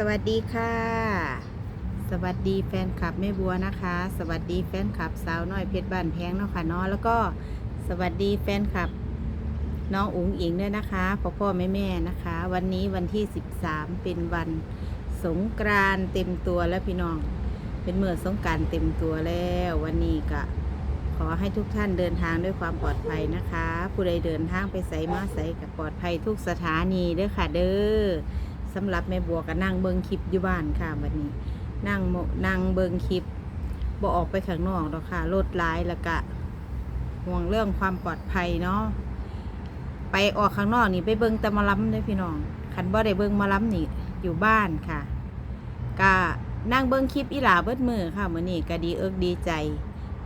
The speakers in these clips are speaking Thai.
สวัสดีค่ะ สวัสดีแฟนคลับแม่บัวนะคะ สวัสดีแฟนคลับสาวน้อยเพชรบ้านแพงเนาะค่ะเนาะแล้วก็สวัสดีแฟนคลับน้องอุ๋งอิงด้วยนะคะพ่อพ่อแม่แม่นะคะ วันนี้วันที่ 13 เป็นวันสงกรานต์เต็มตัวแล้วพี่น้อง เป็นเมื่อสงกรารเต็มตัวแล้ว วันนี้ก็ขอให้ทุกท่านเดินทางด้วยความปลอดภัยนะคะ ผู้ใดเดินทางไปใส่มาใส่กับปลอดภัยทุกสถานีเด้อค่ะเด้อ สำหรับแม่บัวก็นั่งเบิงคลิปอยู่บ้านค่ะวันนี้ นั่งนั่งเบิงคลิปบ่ออกไปข้างนอกหรอกค่ะรถร้ายแล้วก็ห่วงเรื่องความปลอดภัยเนาะไปออกข้างนอกนี่ไปเบิงแตะมาล้ำเด้พี่น้องคันบ่ได้เบิงมาล้ำนี่อยู่บ้านค่ะก็นั่งเบิ้งคลิปอีหลาเบิดมือค่ะมื้อนี้ก็ดีเอิกดีใจ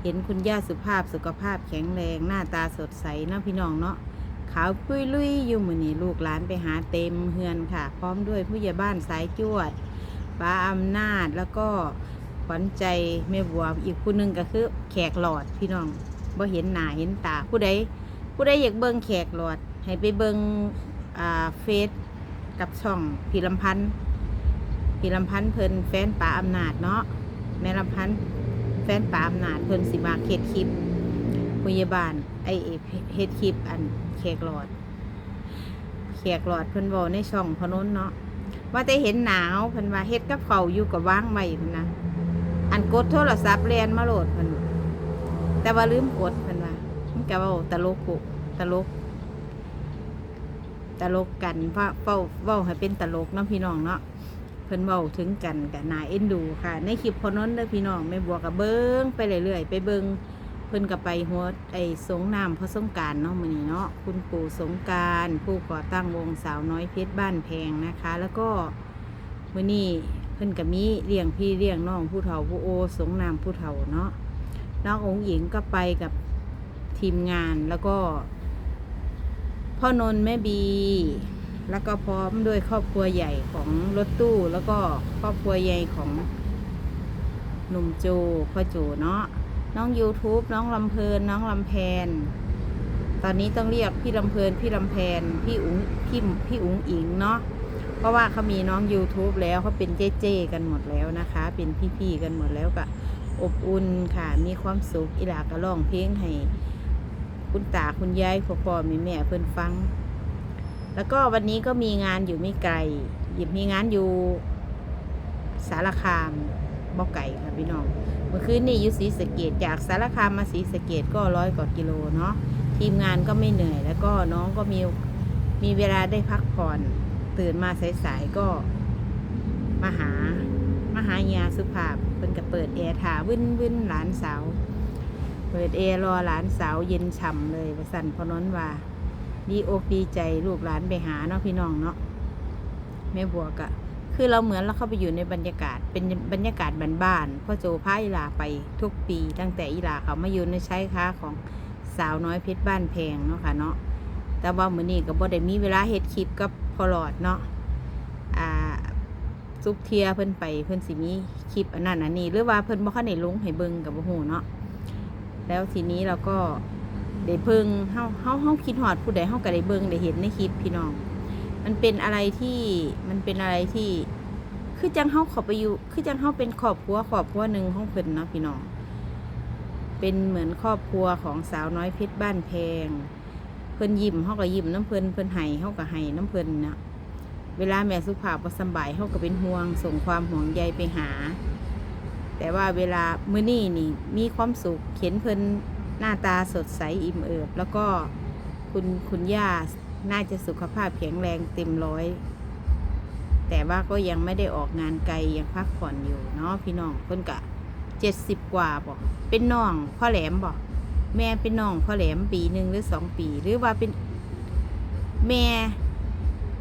เห็นคุณย่าสุภาพสุขภาพแข็งแรงหน้าตาสดใสเนาะพี่น้องเนาะ ขาวปุ้ยลุยอยู่มือนี้ลูกหลานไปหาเต็มเฮือนค่ะ พร้อมด้วยผู้ใหญ่บ้านสายจวดป้าอำนาจแล้วก็ขวัญใจแม่บัวอีกผู้หนึงก็คือแขกหลอดพี่น้องบ่เห็นหน้าเห็นตาผู้ใดผู้ใดอยากเบิ่งแขกหลอด ให้ไปเบิ่งอ่าเฟซกับช่องพี่ลำพันธ์พี่ลำพันธ์เพิ่นแฟนป้าอำนาจเนาะแม่ลำพันธ์แฟนป้าอำนาจเพิ่นสิมาเขตคลิป พยาบาลไอเอเฮ็ดคลิปอันแขกหลอดแขกหลอดเพิ่นบอกในช่องพนนเนาะว่าแต่เห็นหนาวเพิ่นว่าเฮ็ดกับเขาอยู่กับว่างไว้เพิ่นนะอันกดโทรศัพท์เรียนมาโหลดเพิ่นแต่ว่าลืมกดเพิ่นว่ามันก็ว้าตลกกุตลก ตลกกันเพราะเว้าเว้าให้เป็นตลกเนาะพี่น้องเนาะเพิ่นเว้าถึงกันกับนายเอ็นดูค่ะ ในคลิปพนนเด้อพี่น้องแม่บวกกับเบิ้งไปเรื่อยๆไปเบิ้ง พิ่นก็ไปหัวไอ้สงน้ำพระสงการเนาะมื้อนี้เนาะคุณปู่สงการผู้ก่อตั้งวงสาวน้อยเพชรบ้านแพงนะคะ แล้วก็มื้อนี้เพิ่นก็มีเลี้ยงพี่เลี้ยงน้องผู้เฒ่าผู้โอ สงน้ำผู้เฒ่าเนาะน้ององค์หญิงก็ไปกับทีมงานแล้วก็ พ่อนนท์แม่บี แล้วก็พร้อมด้วยครอบครัวใหญ่ของรถตู้ แล้วก็ครอบครัวใหญ่ของหนุ่มโจพ่อโจเนาะ น้อง YouTube น้องลำเพลินน้องลำแพน ตอนนี้ต้องเรียกพี่ลำเพลินพี่ลำแพนพี่อุ๋งพี่พี่อุ๋งอิงเนาะเพราะว่าเขามีน้อง YouTube แล้วเขาเป็นเจ๊เจกันหมดแล้วนะคะ เป็นพี่ๆกันหมดแล้วก็อบอุ่นค่ะ มีความสุขอีหลาก็ร้องเพลงให้คุณตาคุณยายพ่อพ่อม่แม่เพิ่อนฟัง แล้วก็วันนี้ก็มีงานอยู่ไม่ไกลหยิบมีงานอยู่สารคาม บ่ไก่ค่ะพี่น้อง เมื่อคืนนี่อยู่ศรีสะเกดจากสารคามมาศรีสะเกดก็ร้อยกว่ากิโลเนาะทีมงานก็ไม่เหนื่อย แล้วก็น้องก็มีมีเวลาได้พักผ่อนตื่นมาสายๆก็มาหามาหายาสุภาพเพิ่นก็เปิดแอร์ถาวินวินหลานสาวเปิดแอร์รอหลานสาวเย็นฉ่ำเลยสั่นพอน้นว่าดีอกดีใจลูกหลานไปหาเนาะพี่น้องเนาะแม่บัวกะ คือเราเหมือนเราเข้าไปอยู่ในบรรยากาศเป็นบรรยากาศบ้านๆพ่อโจพาอีลาไปทุกปี ตั้งแต่อีลาเขามาอยู่ในใช้ค้าของสาวน้อยเพชรบ้านแพงเนาะค่ะเนาะแต่ว่ามื้อนี้ก็บ่ได้มีเวลาเฮ็ดคลิปกับพอหลอดเนาะอ่าซุปเทียเพิ่นไปเพิ่นสิมีคลิปอันนั้นอันนี้หรือว่าเพิ่นบ่คันได้ลงให้เบิ่งกับบ่ฮู้เนาะแล้วทีนี้เราก็ได้เบิ่งเฮาเฮาเฮาคิดฮอดผู้ใดเฮาก็ได้เบิ่งได้เห็นในคลิปพี่น้อง มันเป็นอะไรที่มันเป็นอะไรที่ คือจังเฮาข้าไปอยู่คือจังเฮาเป็นครอบครัวครอบครัวหนึ่งของเพิ่นเนาะพี่น้องเป็นเหมือนครอบครัวของสาวน้อยเพชรบ้านแพง เพิ่นยิ้มเฮาก็ยิ้มน้ำเพิ่นเพิ่นให้เฮาก็ให้น้ำเพิ่นนะเวลาแม่สุภาพบ่สบายเฮาก็เป็นห่วง ส่งความห่วงใยไปหา แต่ว่าเวลามื้อนี้นี่ มีความสุขเห็นเพิ่นหน้าตาสดใสอิ่มเอิบแล้วก็คุณคุณย่า น่าจะสุขภาพแข็งแรงเต็มร้อย แต่ว่าก็ยังไม่ได้ออกงานไกลยังพักผ่อนอยู่เนาะพี่น้องเพิ่นกะเจ็ดสิบกว่าบอกเป็นน้องพ่อแหลมบอกแม่เป็นน้องพ่อแหลมปีหนึ่งหรือสองปี หรือว่าเป็น แม่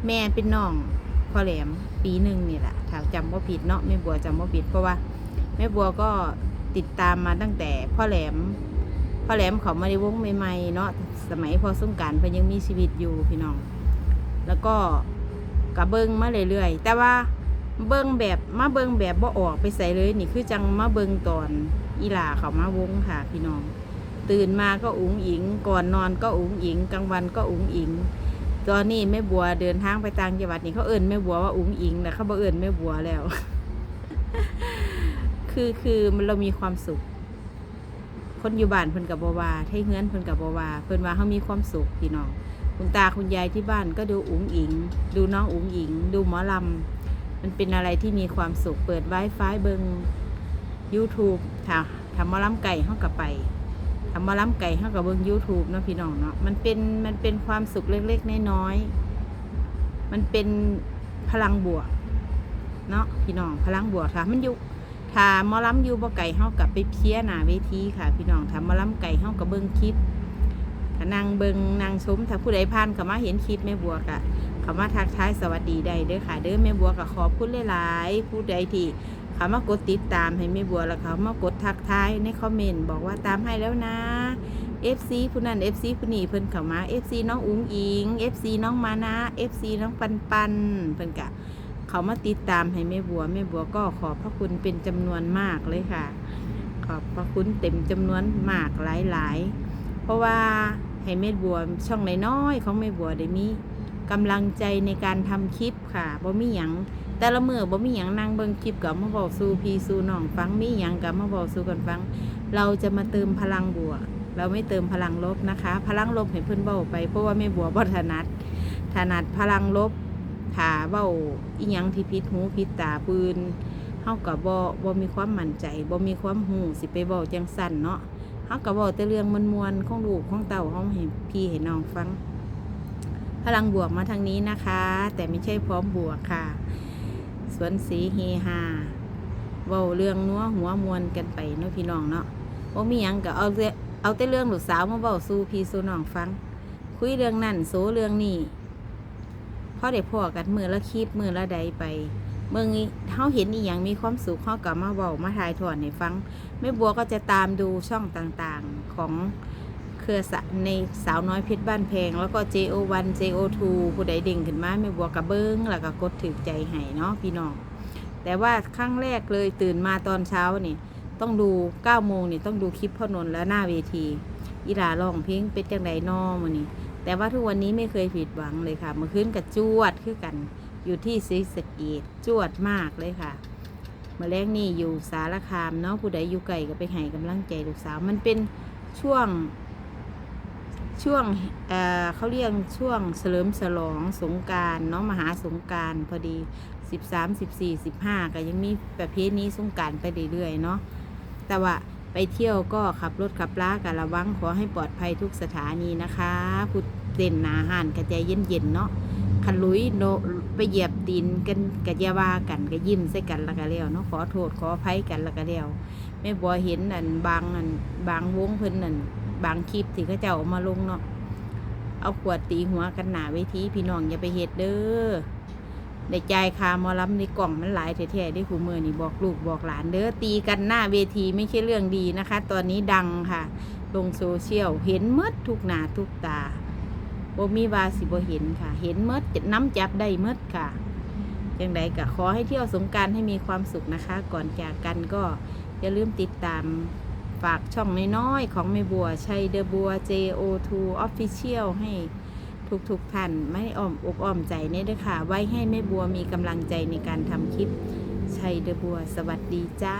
แม่เป็นน้องพ่อแหลมปีหนึ่งนี่แหละถ้าจำว่าผิดเนาะแม่บัวจำว่าผิดเพราะว่าแม่บัวก็ติดตามมาตั้งแต่พ่อแหลม พ่อแหลมเขามาในวงใหม่ๆเนาะสมัยพอสงการเพิ่นยังมีชีวิตอยู่พี่น้อง แล้วก็กับเบิงมาเรื่อยๆแต่ว่าเบิงแบบมาเบิงแบบบ่ออกไปใส่เลยนี่คือจังมาเบิงตอนอีหลาเขามาวงค่ะพี่น้อง ตื่นมาก็อุ๋งอิง ก่อนนอนก็อุ๋งอิงกลางวันก็อุ๋งอิง ตอนนี้แม่บัวเดินทางไปต่างจังหวัดนี่เขาเอิ้นแม่บัวว่าอุ๋งอิงแต่เขาบ่เอิ้นแม่บัวแล้ว คือคือมันเรามีความสุข คนอยู่บ้านเพิ่นกับบวาไทเฮือนเพิ่นกับบวาเพิ่นว่าเขามีความสุขพี่น้องคุณตาคุณยายที่บ้านก็ดูอุ๋งอิง ดูน้องอุ๋งอิง ดูหมอลำมันเป็นอะไรที่มีความสุขเปิดไวไฟเบิง YouTube ถ้าทำหมอลำไก่เฮากับไปทำหมอลำไก่เฮากับเบิง YouTube เนาะพี่น้องเนาะมันเป็นมันเป็นความสุขเล็กๆน้อยๆมันเป็นพลังบวกเนาะพี่น้องพลังบวกค่ะมันอยู่ ถ้าหมอลำอยู่บ่ไก่เฮากับไปเพี้ยหน้าเวทีค่ะ พี่น้องถ้าหมอลำไก่เฮากับเบิ่งคลิปก็นั่งเบิ่งนั่งชมถ้าผู้ใดผ่านเข้ามาเห็นคลิปแม่บัวก็เข้ามาทักทายสวัสดีได้เด้อค่ะ เด้อแม่บัวก็ขอบคุณหลายๆผู้ใดที่เข้ามากดติดตามให้แม่บัวแล้วเขามากดทักทายในคอมเมนต์บอกว่าตามให้แล้วนะ FC ผู้นั้น FC ผู้นี้เพิ่นเข้ามา FC น้องอุ๋งอิง FC น้องมานะ FC น้องปันปันเพิ่นก็ เขามาติดตามให้แม่บัวแม่บัวก็ขอบพระคุณเป็นจำนวนมากเลยค่ะ ขอบพระคุณเต็มจำนวนมากหลายๆ เพราะว่าให้แม่บัวช่องน้อยๆของแม่บัวได้มีกำลังใจในการทำคลิปค่ะบ่มีหยังแต่ละเมื่อบ่มีหยังนั่งเบิ่งคลิปกับมาบอกสู่พี่สู่น้องฟังมีหยังกับมาบอกสู่กันฟัง เราจะมาเติมพลังบวกเราไม่เติมพลังลบนะคะ พลังลบให้เพิ่นเบาไปเพราะว่าแม่บัวบ่ถนัดถนัดพลังลบ ถ้าเว้าอีหยังที่ผิดหูผิดตาปืนเฮาก็บ่บ่มีความมั่นใจบ่มีความหูสิไปเว้าจังสั่นเนาะเฮาก็เว้าแต่เรื่องมวลๆของลูกของเต้าเฮาให้พี่ให้น้องฟัง พลังบวกมาทางนี้นะคะ แต่ไม่ใช่พร้อมบวกค่ะ สวนสีเฮฮาเว้าเรื่องนัวหัวมวนกันไปเนาะพี่น้องเนาะบ่มีหยังก็เอาแต่เอาแต่เรื่องลูกสาวมาเว้าสู่พี่สู่น้องฟัง คุยเรื่องนั่นโซเรื่องนี้ พอได้พอกันมือละคลิปมือละใดไปเมื่อนี้เฮาเห็นอีหยังมีความสุขเฮากับมาเว้ามาทายถอนให้ฟังแม่บัวก็จะตามดูช่องต่างๆของเครือสในสาวน้อยเพชรบ้านแพง แล้วก็ JO1 JO2 ผู้ใดเด่งขึ้นมาแม่บัวกับเบิ้งแล้วก็กดถือใจให้เนาะพี่น้องแต่ว่าครั้งแรกเลยตื่นมาตอนเช้านี่ ต้องดู9โมงนี่ต้องดูคลิปพ่อนนท์แล้วหน้าเวทีอีหลาร้องเพลงเป็นจังไดนอมื้อนี้ แต่ว่าทุกวันนี้ไม่เคยผิดหวังเลยค่ะ เมื่อคืนกับจวดคือกันอยู่ที่ศรีสเกดจวดมากเลยค่ะ เมื่อแรกนี่อยู่สารคามเนาะผู้ใดอยู่ไกลก็ไปให้กำลังใจลูกสาว มันเป็นช่วง ช่วงเเขาเรียกช่วงเฉลิมฉลองสงการเนาะมหาสงการพอดี 13 14 15 ก็ยังมีประเพณีสงการไปเรื่อยๆเนาะแต่ว่า ไปเที่ยวก็ขับรถขับลากันระวังขอให้ปลอดภัยทุกสถานีนะคะผู้เด่นหนาหานกระใจเย็นๆเนาะคันลุยโนไปเหยียบตีนกันกะยาว่ากันก็ยิ้มใส่กันแล้วก็แล้วเนาะขอโทษขออภัยกันแล้วก็แล้วแม่บัวเห็นอันบางอันบางวงเพิ่นนั่นบางคลิปที่เขาเจ้าเอามาลงเนาะเอาขวดตีหัวกันหนาเวทีพี่น้องอย่าไปเฮ็ดเด้อ ได้จ่ายคาหมอลำในกล่องมันหลายแท้ๆได้คูมือนี่บอกลูกบอกหลานเด้อตีกันหน้าเวทีไม่ใช่เรื่องดีนะคะ ตอนนี้ดังค่ะ ลงโซเชียลเห็นหมดทุกหนาทุกตาบ่มีวาสิบ่เห็นค่ะ เห็นหมดจะน้ำจับได้หมดค่ะยังไดก็ขอให้เที่ยวสงการให้มีความสุขนะคะ ก่อนจากกันก็อย่าลืมติดตามฝากช่องน้อยๆของแม่บัวชัยเดอบัว JO2 Official ให้ ทุกๆท่านไม่อ้อมอกอ้อมใจเนี่ยด้วยค่ะ ไว้ให้แม่บัวมีกำลังใจในการทำคลิปชัยเดอบัวสวัสดีจ้า